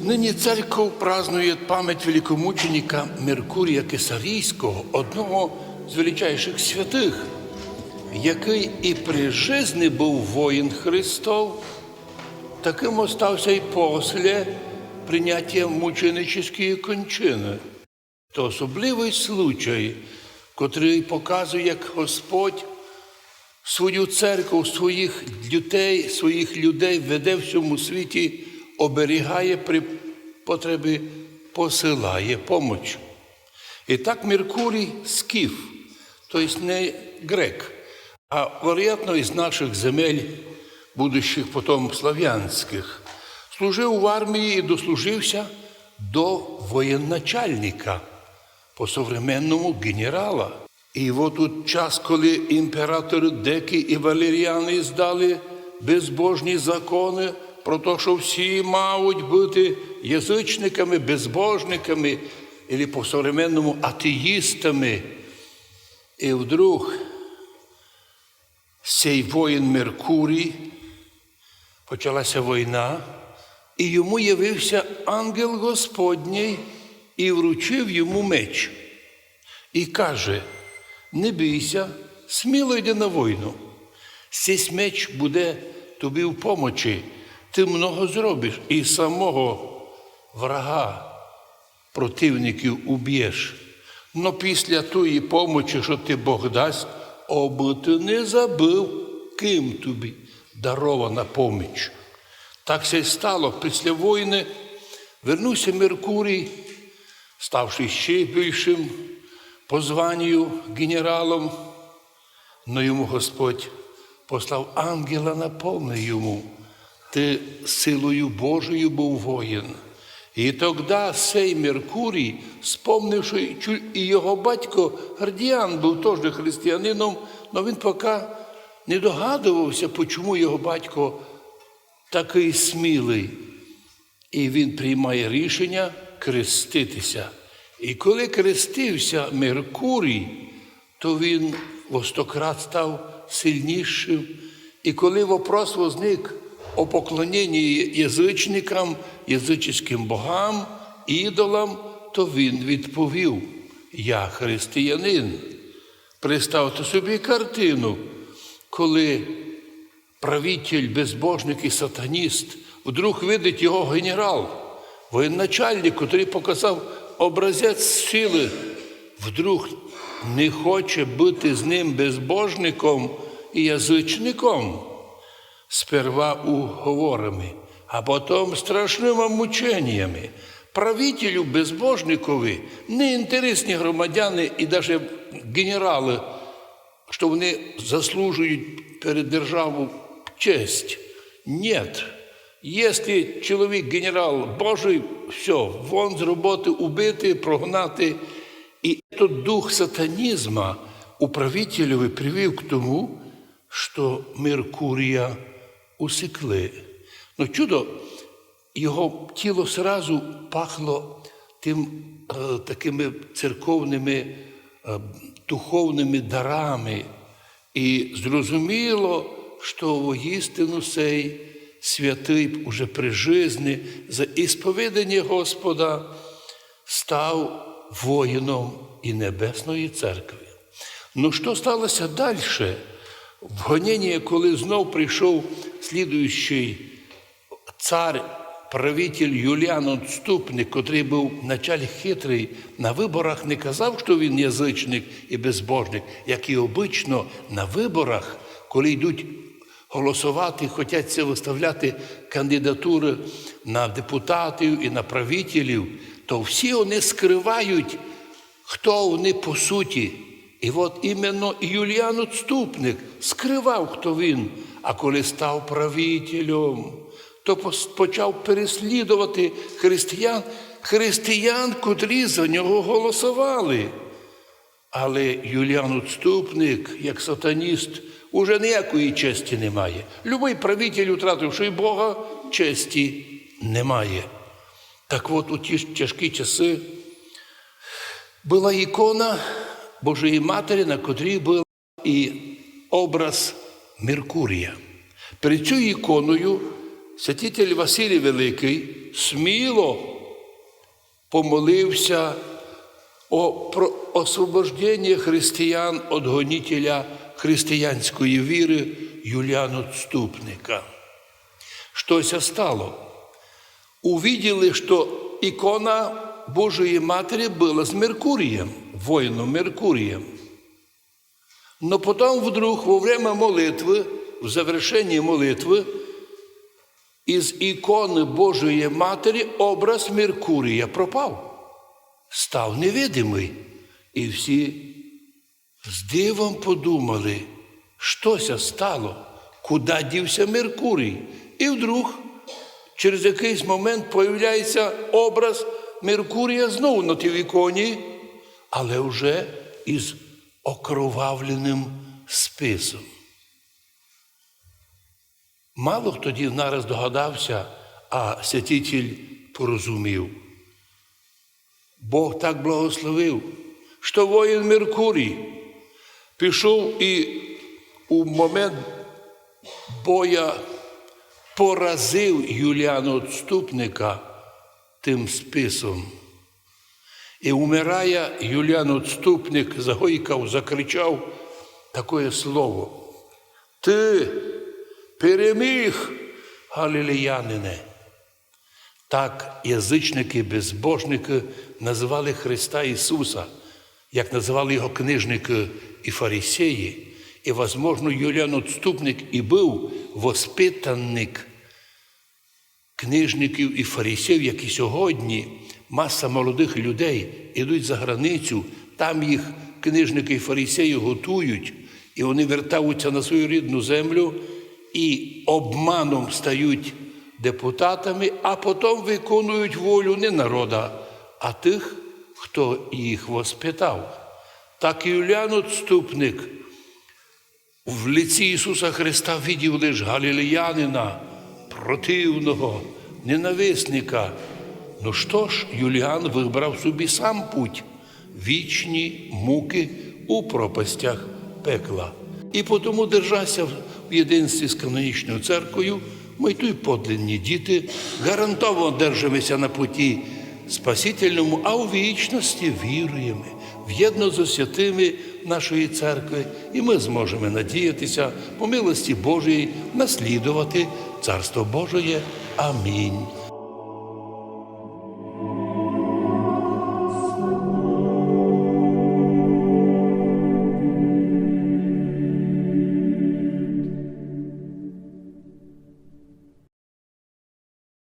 Нині церков празднує пам'ять великомученика Меркурія Кесарійського, одного з величайших святих, який і при житті був воїн Христов, таким остався і після прийняття мученическої кончини. То особливий случай, котрий показує, як Господь свою церкву, своїх людей, своїх людей веде в цьому світі, оберігає при потребі, посилає помочь. І так Меркурій скіф, тобто не грек, а вероятно із наших земель, будущих потом слав'янських, служив в армії і дослужився до воєначальника, по современному генерала. І от тут час, коли імператори Деки і Валеріани здали безбожні закони про те, що всі мають бути язичниками, безбожниками, або по современному атеїстами. І вдруг цей воїн Меркурій, почалася війна, і йому явився ангел Господній і вручив йому меч. І каже: не бійся, сміло йди на війну. Цей меч буде тобі в помочі, ти много зробиш і самого врага противників уб'єш. Но після тої помочі, що ти Бог дасть, оби ти не забив, ким тобі дарована поміч. Так се й стало. Після війни вернувся Меркурій, ставши ще більшим по званню генералом, но йому Господь послав ангела наповни йому. Ти силою Божою був воїн. І тоді сей Меркурій, спомнивши, і його батько Гардіан був теж християнином, але він поки не догадувався, чому його батько такий смілий. І він приймає рішення креститися. І коли крестився Меркурій, то він востократ став сильнішим. І коли вопрос возник о поклоненні язичникам, язичським богам, ідолам, то він відповів: Я християнин. Представте собі картину, коли правитель, безбожник і сатаніст вдруг видить його генерал, воєначальник, який показав образець сили, вдруг не хоче бути з ним безбожником і язичником, сперва уговорами, а потім страшними мученнями. Правителю безбожникові неінтересні громадяни і навіть генерали, що вони заслужують перед державою честь. Нет. Если чоловік генерал Божий, все, вон з роботи убити, прогнати. І этот дух сатанізму у правителеві привів к тому, що Меркурія усекли. Ну, чудо, його тіло сразу пахло тим е, такими церковними е, духовними дарами. І зрозуміло, що воістину сей святий уже при житті за ісповідання Господа став воїном і Небесної церкви. Ну, що сталося далі? В гонінні, коли знов прийшов слідуючий цар, правитель Юліан Отступник, котрий був вначалі хитрий, на виборах не казав, що він язичник і безбожник, як і обично на виборах, коли йдуть голосувати, хочуть виставляти кандидатури на депутатів і на правителів, то всі вони скривають, хто вони по суті. І от іменно Юліан Отступник скривав, хто він, а коли став правителем, то почав переслідувати християн, християн, котрі за нього голосували. Але Юліан Отступник, як сатаніст, уже ніякої честі не має. Любий правитель, втративши Бога, честі немає. Так от у ті тяжкі часи була ікона Божої Матері, на котрій був і образ Меркурія. Перед цією іконою святитель Василій Великий сміло помолився о, про освобождення християн від гонителя християнської віри Юліана Отступника. Щось стало. Увидели, что икона Божией Матери была с Меркурием, воином Меркурием. Но потом вдруг во время молитвы, в завершении молитвы, из иконы Божией Матери образ Меркурия пропав, став невидимий. І всі з дивом подумали, щося стало, куди дівся Меркурій. І вдруг через якийсь момент появляється образ Меркурія знову на тій іконі, але вже із окровавленим списом. Мало хто тоді нараз догадався, а святитель порозумів. Бог так благословив, що воїн Меркурій пішов і у момент боя поразив Юліана Отступника тим списом. І умирає Юліан Отступник, загойкав, закричав таке слово. Ти переміг, галілеянине. Так язичники, безбожники називали Христа Ісуса, як називали його книжники і фарисеї. І, возможно, Юліан Отступник і був воспитанник книжників і фарисеїв, які сьогодні маса молодих людей ідуть за границю, там їх книжники і фарисеї готують, і вони вертаються на свою рідну землю і обманом стають депутатами, а потім виконують волю не народа, а тих, хто їх воспитав. Так і Юліан Отступник в лиці Ісуса Христа видів лише галілеянина, противного, ненависника. Ну що ж, Юліан вибрав собі сам путь вічні муки у пропастях пекла. І тому держася в єдинстві з канонічною церквою, ми й подлинні діти, гарантовано держимося на путі Спасительному, а у вічності віруємо в єдно з святими нашої церкви, і ми зможемо надіятися по милості Божої наслідувати Царство Божоє. Амінь.